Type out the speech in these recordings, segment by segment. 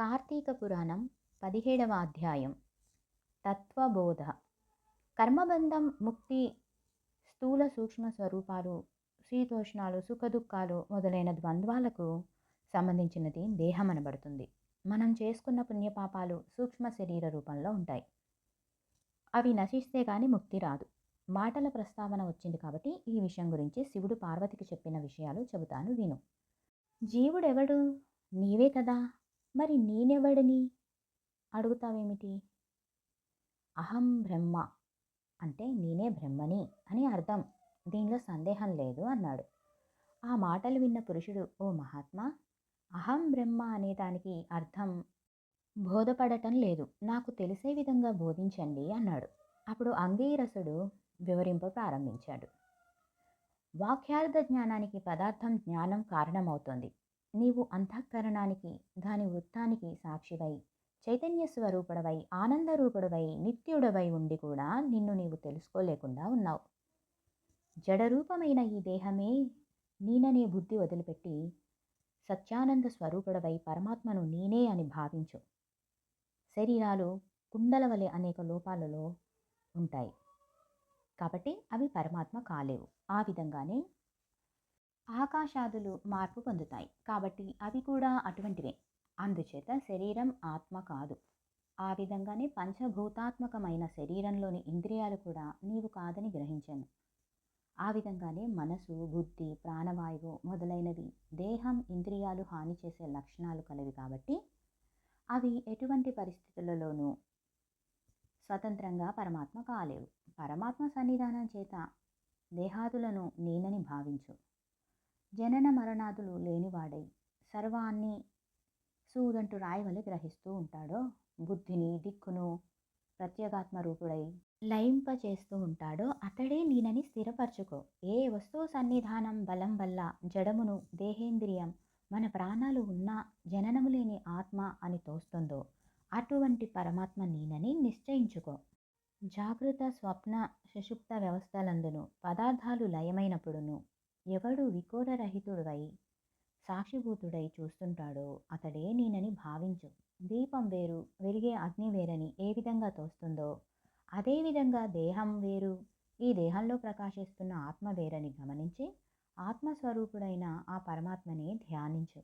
కార్తీక పురాణం పదిహేడవ అధ్యాయం. తత్వబోధ. కర్మబంధం ముక్తి స్థూల సూక్ష్మ స్వరూపాలు శీతోష్ణాలు సుఖదుఖాలు మొదలైన ద్వంద్వాలకు సంబంధించినది దేహం అనబడుతుంది మనం చేసుకున్న పుణ్యపాపాలు సూక్ష్మ శరీర రూపంలో ఉంటాయి. అవి నశిస్తే కానీ ముక్తి రాదు. మాటల ప్రస్తావన వచ్చింది కాబట్టి ఈ విషయం గురించి శివుడు పార్వతికి చెప్పిన విషయాలు చెబుతాను విను. జీవుడెవడు? నీవే కదా. మరి నేనెవడిని? అడుగుతావేమిటి? అహం బ్రహ్మ. అంటే నేనే బ్రహ్మని అని అర్థం. దీనిలో సందేహం లేదు అన్నాడు. ఆ మాటలు విన్న పురుషుడు ఓ మహాత్మా అహం బ్రహ్మ అనే దానికి అర్థం బోధపడటం లేదు. నాకు తెలిసే విధంగా బోధించండి అన్నాడు. అప్పుడు అంగీరసుడు వివరింప ప్రారంభించాడు. వాక్యార్థ జ్ఞానానికి పదార్థం జ్ఞానం కారణమవుతుంది. నీవు అంతఃకరణానికి దాని వృత్తానికి సాక్షివై చైతన్య స్వరూపుడవై ఆనందరూపుడవై నిత్యుడవై ఉండి కూడా నిన్ను నీవు తెలుసుకోలేకుండా ఉన్నావు. జడరూపమైన ఈ దేహమే నేననే బుద్ధి వదిలిపెట్టి సత్యానంద స్వరూపుడవై పరమాత్మను నేనే అని భావించు. శరీరాలు కుండల వలె అనేక లోపాలలో ఉంటాయి. కాబట్టి అవి పరమాత్మ కాలేవు. ఆ విధంగానే ఆకాశాదులు మార్పు పొందుతాయి. కాబట్టి అవి కూడా అటువంటివే. అందుచేత శరీరం ఆత్మ కాదు. ఆ విధంగానే పంచభూతాత్మకమైన శరీరంలోని ఇంద్రియాలు కూడా నీవు కాదని గ్రహించాను. ఆ విధంగానే మనసు బుద్ధి ప్రాణవాయువు మొదలైనవి దేహం ఇంద్రియాలు హాని చేసే లక్షణాలు కలవి కాబట్టి అవి ఎటువంటి పరిస్థితులలోనూ స్వతంత్రంగా పరమాత్మ కాలేవు. పరమాత్మ సన్నిధానం చేత దేహాదులను నేనని భావించు. జనన మరణాదులు లేనివాడై సర్వాన్ని సూదంటు రాయవలె గ్రహిస్తూ ఉంటాడో? బుద్ధిని దిక్కును ప్రత్యేగాత్మ రూపుడై లయింప చేస్తూ ఉంటాడో? అతడే నేనని స్థిరపరచుకో. ఏ వస్తువు సన్నిధానం బలం వల్ల జడమును దేహేంద్రియం మన ప్రాణాలు ఉన్నా జననము లేని ఆత్మ అని తోస్తుందో? అటువంటి పరమాత్మ నేనని నిశ్చయించుకో. జాగృత స్వప్న సుషుప్త వ్యవస్థలందును పదార్థాలు లయమైనప్పుడును ఎవడు వికోరరహితుడై సాక్షిభూతుడై చూస్తుంటాడో అతడే నేనని భావించు. దీపం వేరు వెలిగే అగ్ని వేరని ఏ విధంగా తోస్తుందో అదేవిధంగా దేహం వేరు. ఈ దేహంలో ప్రకాశిస్తున్న ఆత్మ వేరని గమనించి ఆత్మస్వరూపుడైన ఆ పరమాత్మని ధ్యానించు.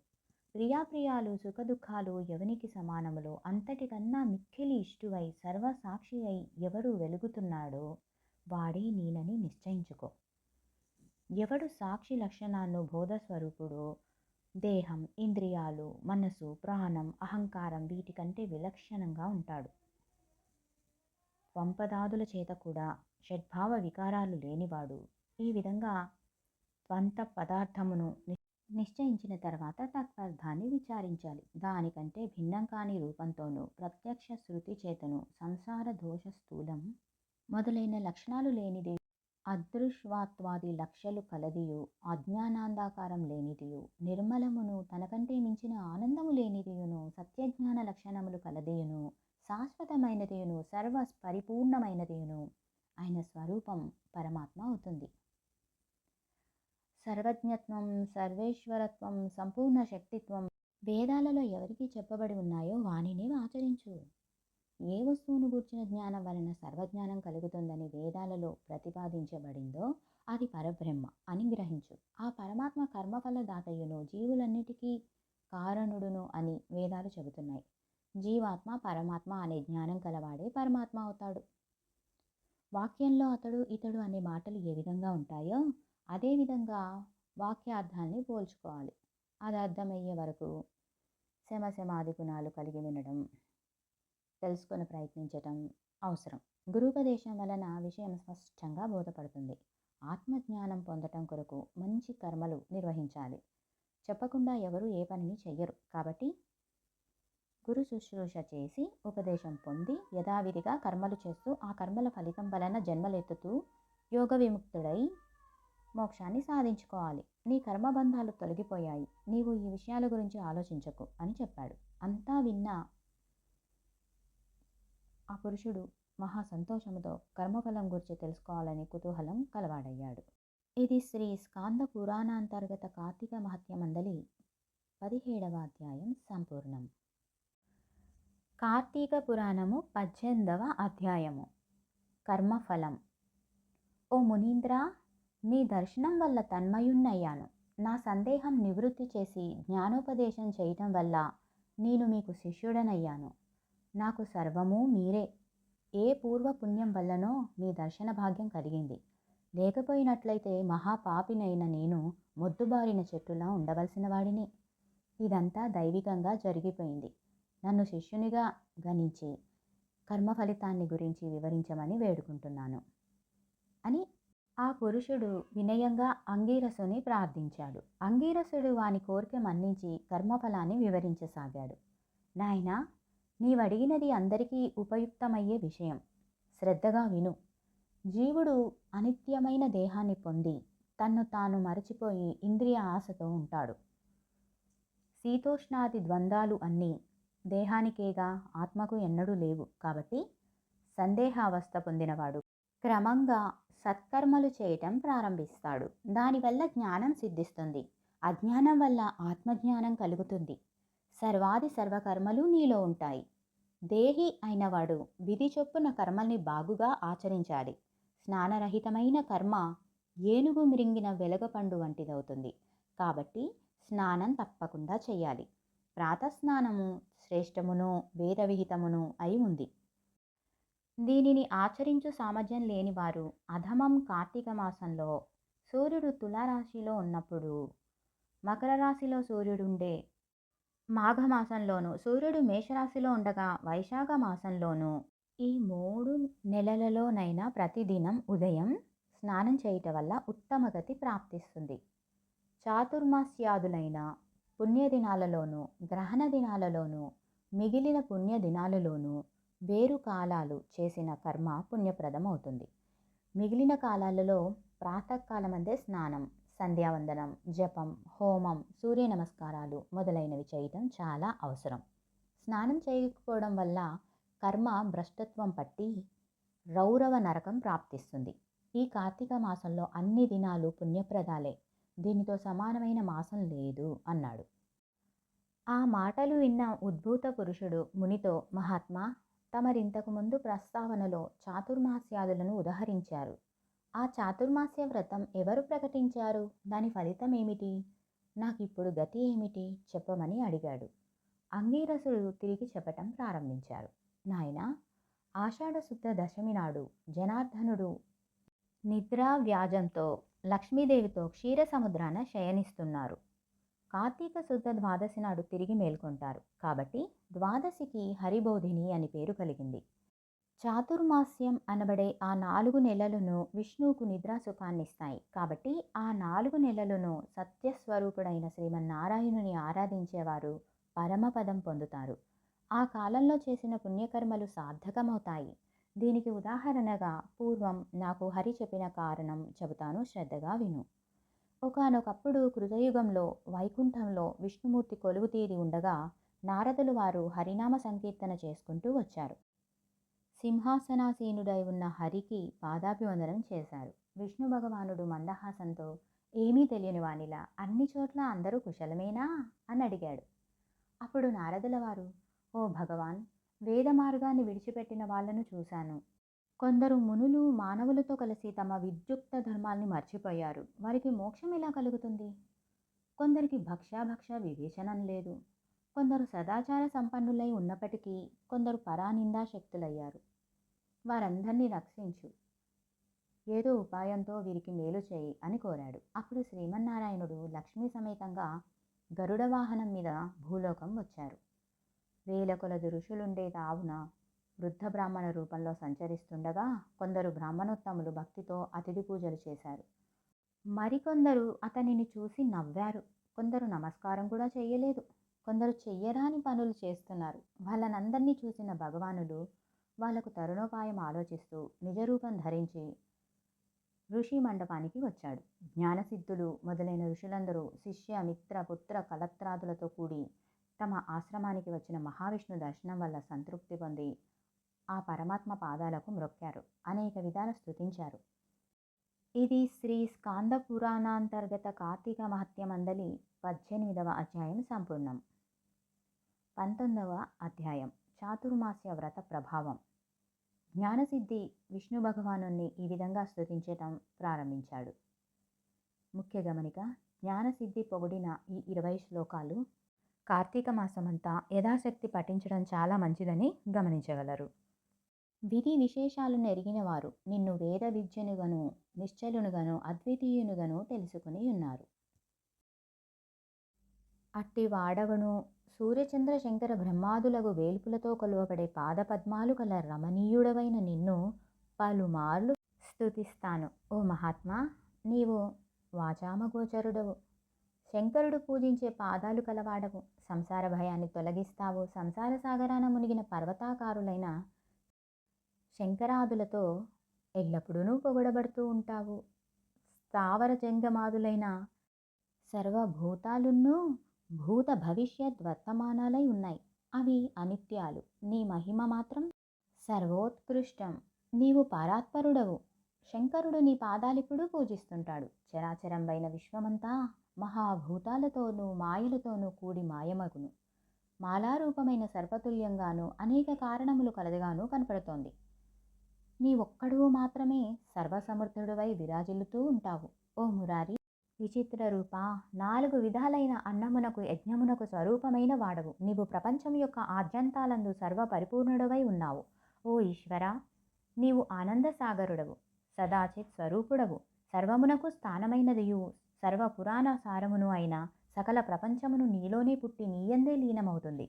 ప్రియాప్రియాలు సుఖదుఖాలు ఎవనికి సమానములో అంతటికన్నా మిక్కిలి ఇష్టువై సర్వసాక్షి అయి ఎవడు వెలుగుతున్నాడో వాడే నేనని నిశ్చయించుకో. ఎవడు సాక్షి లక్షణాలను బోధస్వరూపుడో? దేహం ఇంద్రియాలు మనసు ప్రాణం అహంకారం వీటికంటే విలక్షణంగా ఉంటాడు. వంపదాదుల చేత కూడా షడ్భావ వికారాలు లేనివాడు. ఈ విధంగా త్వంత పదార్థమును నిశ్చయించిన తర్వాత తత్వార్థాన్ని విచారించాలి. దానికంటే భిన్నం కాని రూపంతోనూ ప్రత్యక్ష శృతి చేతను సంసార దోష స్థూలం మొదలైన లక్షణాలు లేనిదే అదృశ్వాత్వాది లక్షలు కలదియు అజ్ఞానాంధాకారం లేనిదియు నిర్మలమును తనకంటే మించిన ఆనందము లేనిదియును సత్యజ్ఞాన లక్షణములు కలదియును శాశ్వతమైనదియును సర్వ పరిపూర్ణమైనదియును ఆయన స్వరూపం పరమాత్మ అవుతుంది. సర్వజ్ఞత్వం సర్వేశ్వరత్వం సంపూర్ణ శక్తిత్వం వేదాలలో ఎవరికి చెప్పబడి ఉన్నాయో వాణిని ఆచరించు. ఏ వస్తువును గూర్చిన జ్ఞానం వలన సర్వజ్ఞానం కలుగుతుందని వేదాలలో ప్రతిపాదించబడిందో అది పరబ్రహ్మ అని గ్రహించు. ఆ పరమాత్మ కర్మఫల కర్మఫలదాతయును జీవులన్నిటికీ కారణుడును అని వేదాలు చెబుతున్నాయి. జీవాత్మ పరమాత్మ అనే జ్ఞానం కలవాడే పరమాత్మ అవుతాడు. వాక్యంలో అతడు ఇతడు అనే మాటలు ఏ విధంగా ఉంటాయో అదేవిధంగా వాక్యార్థాన్ని పోల్చుకోవాలి. అది అర్థమయ్యే వరకు శమశమాది గుణాలు కలిగి వినడం తెలుసుకొని ప్రయత్నించటం అవసరం. గురుపదేశం వలన విషయం స్పష్టంగా బోధపడుతుంది. ఆత్మజ్ఞానం పొందటం కొరకు మంచి కర్మలు నిర్వహించాలి. చెప్పకుండా ఎవరు ఏ పనిని చెయ్యరు. కాబట్టి గురు శుశ్రూష చేసి ఉపదేశం పొంది యథావిధిగా కర్మలు చేస్తూ ఆ కర్మల ఫలితం వలన జన్మలెత్తుతూ యోగ విముక్తుడై మోక్షాన్ని సాధించుకోవాలి. నీ కర్మబంధాలు తొలగిపోయాయి. నీవు ఈ విషయాల గురించి ఆలోచించకు అని చెప్పాడు. అంతా విన్న ఆ పురుషుడు మహా సంతోషముతో కర్మఫలం గురించి తెలుసుకోవాలని కుతూహలం కలవాడయ్యాడు. ఇది శ్రీ స్కాంద పురాణాంతర్గత కార్తీక మహత్యమందలి పదిహేడవ అధ్యాయం సంపూర్ణం. కార్తీక పురాణము పద్దెనిమిదవ అధ్యాయము. కర్మఫలం. ఓ మునీంద్ర నీ దర్శనం వల్ల తన్మయున్నయ్యాను. నా సందేహం నివృత్తి చేసి జ్ఞానోపదేశం చేయటం వల్ల నేను మీకు శిష్యుడనయ్యాను. నాకు సర్వము మీరే. ఏ పూర్వ పుణ్యం వల్లనో మీ దర్శన భాగ్యం కలిగింది. లేకపోయినట్లయితే మహాపాపినైన నేను మొద్దుబారిన చెట్టులా ఉండవలసిన వాడిని ఇదంతా దైవికంగా జరిగిపోయింది. నన్ను శిష్యునిగా గణించి కర్మ ఫలితాన్ని గురించి వివరించమని వేడుకుంటున్నాను. అని ఆ పురుషుడు వినయంగా అంగీరసుని ప్రార్థించాడు. అంగీరసుడు వాని కోరిక మన్నించి కర్మఫలాన్ని వివరించసాగాడు. నాయనా నీవడిగినది అందరికీ ఉపయుక్తమయ్యే విషయం. శ్రద్ధగా విను. జీవుడు అనిత్యమైన దేహాన్ని పొంది తన్ను తాను మరచిపోయి ఇంద్రియ ఆశతో ఉంటాడు. శీతోష్ణాది ద్వంద్వాలు అన్నీ దేహానికేగా ఆత్మకు ఎన్నడూ లేవు కాబట్టి సందేహావస్థ పొందినవాడు. క్రమంగా సత్కర్మలు చేయటం ప్రారంభిస్తాడు. దానివల్ల జ్ఞానం సిద్ధిస్తుంది. అజ్ఞానం వల్ల ఆత్మజ్ఞానం కలుగుతుంది. సర్వాది సర్వకర్మలు నీలో ఉంటాయి. దేహి అయినవాడు విధి చొప్పున కర్మల్ని బాగుగా ఆచరించాలి. స్నానరహితమైన కర్మ ఏనుగు మిరింగిన వెలగపండు వంటిదవుతుంది. కాబట్టి స్నానం తప్పకుండా చేయాలి ప్రాతస్నానము శ్రేష్టమును వేదవిహితమును అయి ఉంది. దీనిని ఆచరించు సామర్థ్యం లేనివారు అధమం కార్తీక మాసంలో సూర్యుడు తులారాశిలో ఉన్నప్పుడు మకర రాశిలో సూర్యుడుండే మాఘమాసంలోను సూర్యుడు మేషరాశిలో ఉండగా వైశాఖ మాసంలోను ఈ మూడు నెలలలోనైనా ప్రతిదినం ఉదయం స్నానం చేయటం వల్ల ఉత్తమ గతి ప్రాప్తిస్తుంది. చాతుర్మాస్యాదులైన పుణ్యదినాలలోనూ గ్రహణ దినాలలోనూ మిగిలిన పుణ్యదినాలలోనూ వేరు కాలాలు చేసిన కర్మ పుణ్యప్రదం అవుతుంది మిగిలిన కాలాలలో ప్రాతకాలమందే స్నానం సంధ్యావందనం జపం హోమం సూర్య నమస్కారాలు మొదలైనవి చేయటం చాలా అవసరం. స్నానం చేయకపోవడం వల్ల కర్మ భ్రష్టత్వం పట్టి రౌరవ నరకం ప్రాప్తిస్తుంది. ఈ కార్తీక మాసంలో అన్ని దినాలు పుణ్యప్రదాలే. దీనితో సమానమైన మాసం లేదు అన్నాడు. ఆ మాటలు విన్న ఉద్భూత పురుషుడు మునితో మహాత్మా తమరింతకు ముందు ప్రస్తావనలో చాతుర్మాస్యాదులను ఉదహరించారు. ఆ చాతుర్మాస్య వ్రతం ఎవరు ప్రకటించారు? దాని ఫలితం ఏమిటి? నాకు ఇప్పుడు గతి ఏమిటి? చెప్పమని అడిగాడు. అంగీరసుడు తిరిగి చెప్పటం ప్రారంభించారు. నాయన ఆషాఢశుద్ధ దశమి నాడు జనార్దనుడు నిద్రా వ్యాజంతో లక్ష్మీదేవితో క్షీర సముద్రాన శయనిస్తున్నారు. కార్తీక శుద్ధ ద్వాదశి నాడు తిరిగి మేల్కొంటారు. కాబట్టి ద్వాదశికి హరిబోధిని అని పేరు కలిగింది. చాతుర్మాస్యం అనబడే ఆ నాలుగు నెలలను విష్ణువుకు నిద్రాసుఖాన్నిస్తాయి. కాబట్టి ఆ నాలుగు నెలలను సత్యస్వరూపుడైన శ్రీమన్నారాయణుని ఆరాధించేవారు పరమపదం పొందుతారు. ఆ కాలంలో చేసిన పుణ్యకర్మలు సార్థకమవుతాయి. దీనికి ఉదాహరణగా పూర్వం నాకు హరి చెప్పిన కారణం చెబుతాను శ్రద్ధగా విను. ఒకనొకప్పుడు కృతయుగంలో వైకుంఠంలో విష్ణుమూర్తి కొలువు తీరి ఉండగా నారదులు వారు హరినామ సంకీర్తన చేసుకుంటూ వచ్చారు. సింహాసనాసీనుడై ఉన్న హరికి పాదాభివందనం చేశారు. విష్ణు భగవానుడు మందహాసంతో ఏమీ తెలియని వానిలా అన్ని చోట్ల అందరూ కుశలమేనా అని అడిగాడు. అప్పుడు నారదుల వారు ఓ భగవాన్ వేద మార్గాన్ని విడిచిపెట్టిన వాళ్ళను చూశాను. కొందరు మునులు మానవులతో కలిసి తమ విద్యుక్త ధర్మాల్ని మర్చిపోయారు. వారికి మోక్షం ఎలా కలుగుతుంది? కొందరికి భక్షాభక్ష వివేచనం లేదు. కొందరు సదాచార సంపన్నులై ఉన్నప్పటికీ కొందరు పరానిందా శక్తులయ్యారు. వారందరినీ రక్షించు. ఏదో ఉపాయంతో వీరికి మేలు చేయి అని కోరాడు. అప్పుడు శ్రీమన్నారాయణుడు లక్ష్మీ సమేతంగా గరుడ వాహనం మీద భూలోకం వచ్చారు. వేల కొలది ఋషులుండే తావున వృద్ధ బ్రాహ్మణ రూపంలో సంచరిస్తుండగా కొందరు బ్రాహ్మణోత్తములు భక్తితో అతిథి పూజలు చేశారు. మరికొందరు అతనిని చూసి నవ్వారు. కొందరు నమస్కారం కూడా చేయలేదు. కొందరు చెయ్యరాని పనులు చేస్తున్నారు. వాళ్ళనందరినీ చూసిన భగవానుడు వాళ్ళకు తరుణోపాయం ఆలోచిస్తూ నిజరూపం ధరించి ఋషి మండపానికి వచ్చాడు. జ్ఞానసిద్ధులు మొదలైన ఋషులందరూ శిష్య మిత్ర పుత్ర కలత్రాదులతో కూడి తమ ఆశ్రమానికి వచ్చిన మహావిష్ణు దర్శనం వల్ల సంతృప్తి పొంది ఆ పరమాత్మ పాదాలకు మ్రొక్కారు. అనేక విధాల స్తుతించారు. ఇది శ్రీ స్కాంద పురాణాంతర్గత కార్తీక మహత్యమందలి పద్దెనిమిదవ అధ్యాయం సంపూర్ణం. పంతొమ్మిదవ అధ్యాయం. చాతుర్మాస్య వ్రత ప్రభావం. జ్ఞానసిద్ధి విష్ణు భగవాను ఈ విధంగా స్థుతించటం ప్రారంభించాడు. ముఖ్య గమనిక జ్ఞానసిద్ధి పొగిడిన ఈ ఇరవై శ్లోకాలు కార్తీక మాసమంతా యథాశక్తి పఠించడం చాలా మంచిదని గమనించగలరు. విధి విశేషాలను ఎరిగినవారు నిన్ను వేద విద్యనుగను నిశ్చలునుగను అద్వితీయునుగను తెలుసుకుని ఉన్నారు. అట్టి వాడవను సూర్యచంద్ర శంకర బ్రహ్మాదులకు వేల్పులతో కొలువబడే పాదపద్మాలు గల రమణీయుడవైన నిన్ను పలుమార్లు స్తుతిస్తాను. ఓ మహాత్మా నీవు వాచామగోచరుడవు. శంకరుడు పూజించే పాదాలు కలవాడవు. సంసార భయాన్ని తొలగిస్తావు. సంసార సాగరాన మునిగిన పర్వతాకారులైన శంకరాదులతో ఎల్లప్పుడూ పొగడబడుతూ ఉంటావు. స్థావర జంగమాదులైన సర్వభూతాలున్నూ భూత భవిష్యత్ వర్తమానాలై ఉన్నాయి. అవి అనిత్యాలు. నీ మహిమ మాత్రం సర్వోత్కృష్టం. నీవు పరాత్పరుడవు. శంకరుడు నీ పాదాలిప్పుడు పూజిస్తుంటాడు. చరాచరంబైన విశ్వమంతా మహాభూతాలతోనూ మాయలతోనూ కూడి మాయమగును. మాలారూపమైన సర్వతుల్యంగాను అనేక కారణములు కలదిగాను కనపడుతోంది. నీ ఒక్కడు మాత్రమే సర్వసమర్థుడివై విరాజిల్లుతూ ఉంటావు. ఓ మురారి! విచిత్ర రూప. నాలుగు విధాలైన అన్నమునకు యజ్ఞమునకు స్వరూపమైన వాడవు. నీవు ప్రపంచం యొక్క ఆద్యంతాలందు సర్వ పరిపూర్ణుడవై ఉన్నావు. ఓ ఈశ్వర నీవు ఆనందసాగరుడవు. సదాచిత్ స్వరూపుడవు. సర్వమునకు స్థానమైనదియు. సర్వ పురాణ సారమును అయిన సకల ప్రపంచమును నీలోనే పుట్టి నీయందే లీనమవుతుంది.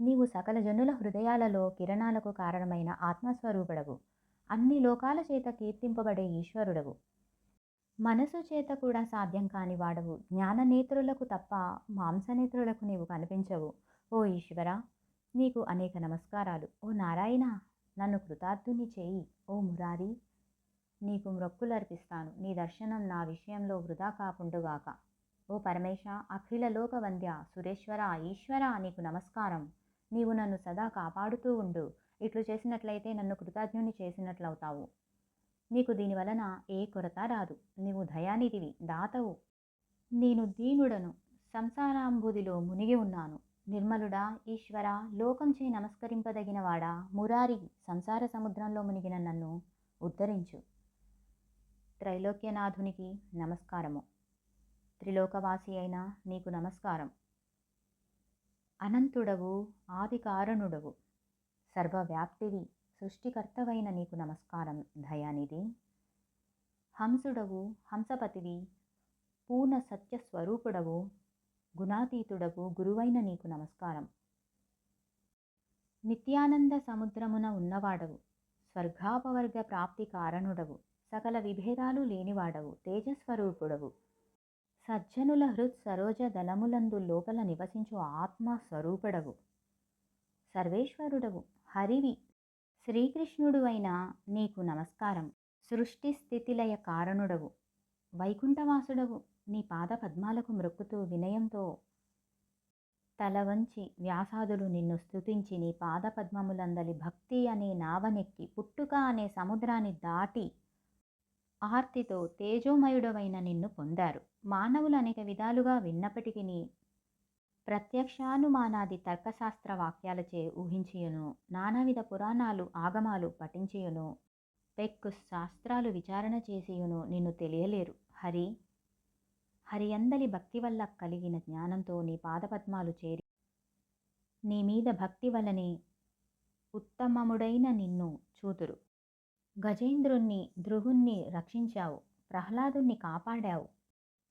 నీవు సకల జనుల హృదయాలలో కిరణాలకు కారణమైన ఆత్మస్వరూపుడవు. అన్ని లోకాల చేత కీర్తింపబడే ఈశ్వరుడవు. మనసు చేత కూడా సాధ్యం కాని వాడవు. జ్ఞాననేత్రులకు తప్ప మాంసనేత్రులకు నీవు కనిపించవు. ఓ ఈశ్వర నీకు అనేక నమస్కారాలు. ఓ నారాయణ నన్ను కృతార్థుని చేయి. ఓ మురారి నీకు మ్రొక్కులర్పిస్తాను నీ దర్శనం నా విషయంలో వృధా కాకుండుగాక. ఓ పరమేశ అఖిల లోక వంద్య సురేశ్వర ఈశ్వర నీకు నమస్కారం. నీవు నన్ను సదా కాపాడుతూ ఉండు. ఇట్లు చేసినట్లయితే నన్ను కృతజ్ఞుని చేసినట్లవుతావు. నీకు దీనివలన ఏ కొరత రాదు. నీవు దయానిధివి దాతవు. నేను దీనుడను సంసారాంబుదిలో మునిగి ఉన్నాను. నిర్మలుడా ఈశ్వర లోకంచే నమస్కరింపదగినవాడా మురారి సంసార సముద్రంలో మునిగిన నన్ను ఉద్ధరించు. త్రైలోక్యనాథునికి నమస్కారము. త్రిలోకవాసి అయిన నీకు నమస్కారం. అనంతుడవు ఆది కారణుడవు సర్వవ్యాప్తివి. సృష్టికర్తవైన నీకు నమస్కారం దయానిధి. హంసుడవు హంసపతివి పూర్ణ సత్యస్వరూపుడవు గుణాతీతుడవు గురువైన నీకు నమస్కారం. నిత్యానంద సముద్రమున ఉన్నవాడవు స్వర్గాపవర్గ ప్రాప్తి కారణుడవు సకల విభేదాలు లేనివాడవు తేజస్వరూపుడవు. సజ్జనుల హృత్ సరోజ దళములందు లోపల నివసించు ఆత్మ స్వరూపుడవు సర్వేశ్వరుడవు హరివి శ్రీకృష్ణుడు అయిన నీకు నమస్కారం. సృష్టి స్థితిలయ కారణుడవు. వైకుంఠవాసుడవు. నీ పాద పద్మాలకు మ్రొక్కుతూ వినయంతో తల వంచి వ్యాసాదులు నిన్ను స్తుతించి నీ పాద పద్మములందలి భక్తి అనే నావనెక్కి పుట్టుక అనే సముద్రాన్ని దాటి ఆర్తితో తేజోమయుడవైన నిన్ను పొందారు. మానవులు అనేక విధాలుగా విన్నప్పటికీ ప్రత్యక్షానుమానాది తర్కశాస్త్ర వాక్యాలచే ఊహించియును నానావిధ పురాణాలు ఆగమాలు పఠించియును. పెక్కు శాస్త్రాలు విచారణ చేసియును నిన్ను తెలియలేరు. హరి హరియందలి భక్తి వల్ల కలిగిన జ్ఞానంతో నీ పాదపద్మాలు చేరి నీ మీద భక్తి వలనే ఉత్తమముడైన నిన్ను చూతురు గజేంద్రుణ్ణి ధ్రువుణ్ణి రక్షించావు. ప్రహ్లాదుణ్ణి కాపాడావు.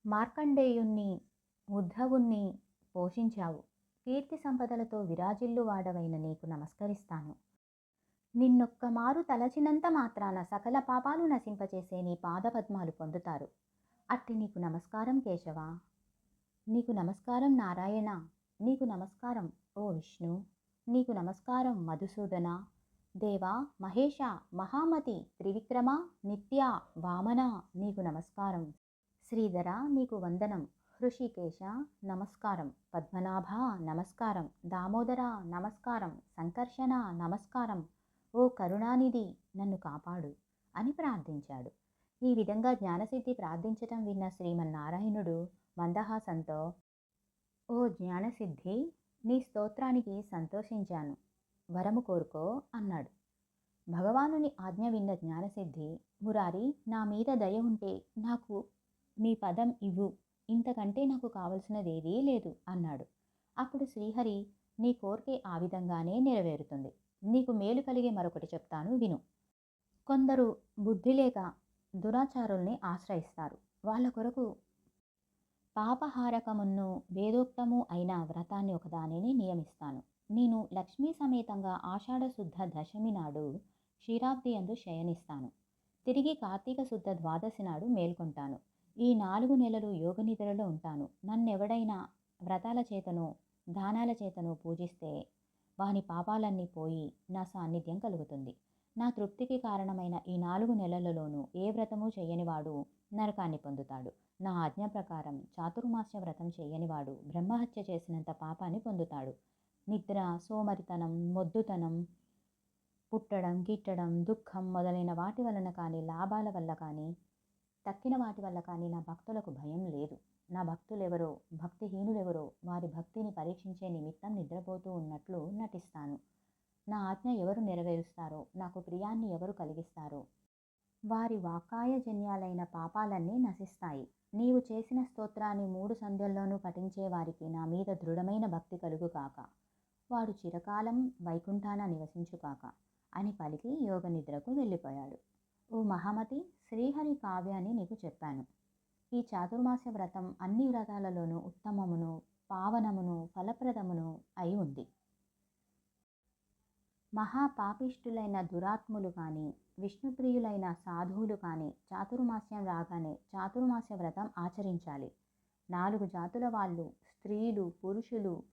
మార్కండేయుణ్ణి ఉద్ధవుణ్ణి పోషించావు. కీర్తి సంపదలతో విరాజిల్లు వాడవైన నీకు నమస్కరిస్తాను. నిన్నొక్క మారు తలచినంత మాత్రాన సకల పాపాలు నశింపచేసే నీ పాదపద్మాలు పొందుతారు. అట్టి నీకు నమస్కారం కేశవ. నీకు నమస్కారం నారాయణ. నీకు నమస్కారం ఓ విష్ణు. నీకు నమస్కారం మధుసూదన. దేవా మహేష మహామతి త్రివిక్రమ నిత్య వామన నీకు నమస్కారం. శ్రీధర నీకు వందనం. హృషికేశ నమస్కారం. పద్మనాభ నమస్కారం. దామోదర నమస్కారం. సంకర్షణ నమస్కారం. ఓ కరుణానిధి నన్ను కాపాడు అని ప్రార్థించాడు. ఈ విధంగా జ్ఞానసిద్ధి ప్రార్థించటం విన్న శ్రీమన్నారాయణుడు మందహాసంతో ఓ జ్ఞానసిద్ధి నీ స్తోత్రానికి సంతోషించాను. వరము కోరుకో అన్నాడు. భగవానుని ఆజ్ఞ విన్న జ్ఞానసిద్ధి మురారి నా మీద దయ ఉంటే నాకు నీ పదం ఇవ్వు. ఇంతకంటే నాకు కావలసినదేదీ లేదు అన్నాడు. అప్పుడు శ్రీహరి నీ కోరికే ఆ విధంగానే నెరవేరుతుంది. నీకు మేలు కలిగే మరొకటి చెప్తాను విను. కొందరు బుద్ధి లేక దురాచారుల్ని ఆశ్రయిస్తారు. వాళ్ళ కొరకు పాపహారకమును వేదోక్తము అయిన వ్రతాన్ని ఒకదానిని నియమిస్తాను. నేను లక్ష్మీ సమేతంగా ఆషాఢ శుద్ధ దశమి నాడు క్షీరాబ్ది అందు శయనిస్తాను. తిరిగి కార్తీక శుద్ధ ద్వాదశి నాడు మేల్కొంటాను. ఈ నాలుగు నెలలు యోగనిద్రలో ఉంటాను. నన్నెవడైనా వ్రతాల చేతను దానాల చేతను పూజిస్తే వాని పాపాలన్నీ పోయి నా సాన్నిధ్యం కలుగుతుంది. నా తృప్తికి కారణమైన ఈ నాలుగు నెలలలోనూ ఏ వ్రతము చేయనివాడు నరకాన్ని పొందుతాడు. నా ఆజ్ఞ ప్రకారం చాతుర్మాస్య వ్రతం చేయనివాడు బ్రహ్మహత్య చేసినంత పాపాన్ని పొందుతాడు. నిద్ర సోమరితనం మొద్దుతనం పుట్టడం గిట్టడం దుఃఖం మొదలైన వాటి వలన కానీ లాభాల వల్ల కానీ తక్కిన వాటి వల్ల కానీ నా భక్తులకు భయం లేదు. నా భక్తులెవరో భక్తిహీనులెవరో వారి భక్తిని పరీక్షించే నిమిత్తం నిద్రపోతూ ఉన్నట్లు నటిస్తాను. నా ఆజ్ఞ ఎవరు నెరవేరుస్తారో నాకు ప్రియాన్ని ఎవరు కలిగిస్తారో? వారి వాకాయజన్యాలైన పాపాలన్నీ నశిస్తాయి. నీవు చేసిన స్తోత్రాన్ని మూడు సంధ్యల్లోనూ పఠించే వారికి నా మీద దృఢమైన భక్తి కలుగు కాక వాడు చిరకాలం వైకుంఠాన నివసించుకాక అని పలికి యోగ నిద్రకు వెళ్ళిపోయాడు. ఓ మహామతి శ్రీహరి కావ్యాన్ని నీకు చెప్పాను. ఈ చాతుర్మాస్య వ్రతం అన్ని వ్రతాలలోనూ ఉత్తమమును పావనమును ఫలప్రదమును అయి ఉంది. మహాపాపిష్ఠులైన దురాత్ములు కానీ విష్ణుప్రియులైన సాధువులు కానీ చాతుర్మాస్యం రాగానే చాతుర్మాస్య వ్రతం ఆచరించాలి. నాలుగు జాతుల వాళ్ళు స్త్రీలు పురుషులు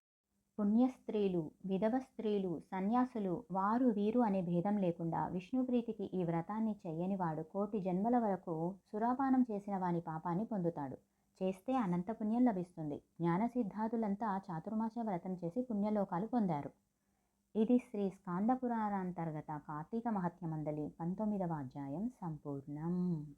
పుణ్యస్త్రీలు విధవ స్త్రీలు సన్యాసులు వారు వీరు అనే భేదం లేకుండా విష్ణుప్రీతికి ఈ వ్రతాన్ని చెయ్యనివాడు కోటి జన్మల వరకు సురాపానం చేసిన వాని పాపాన్ని పొందుతాడు. చేస్తే అనంత పుణ్యం లభిస్తుంది. జ్ఞాన సిద్ధాదులంతా చాతుర్మాస వ్రతం చేసి పుణ్యలోకాలు పొందారు. ఇది శ్రీ స్కాంద పురాణాంతర్గత కార్తీక మహత్యమందలి పంతొమ్మిదవ అధ్యాయం సంపూర్ణం.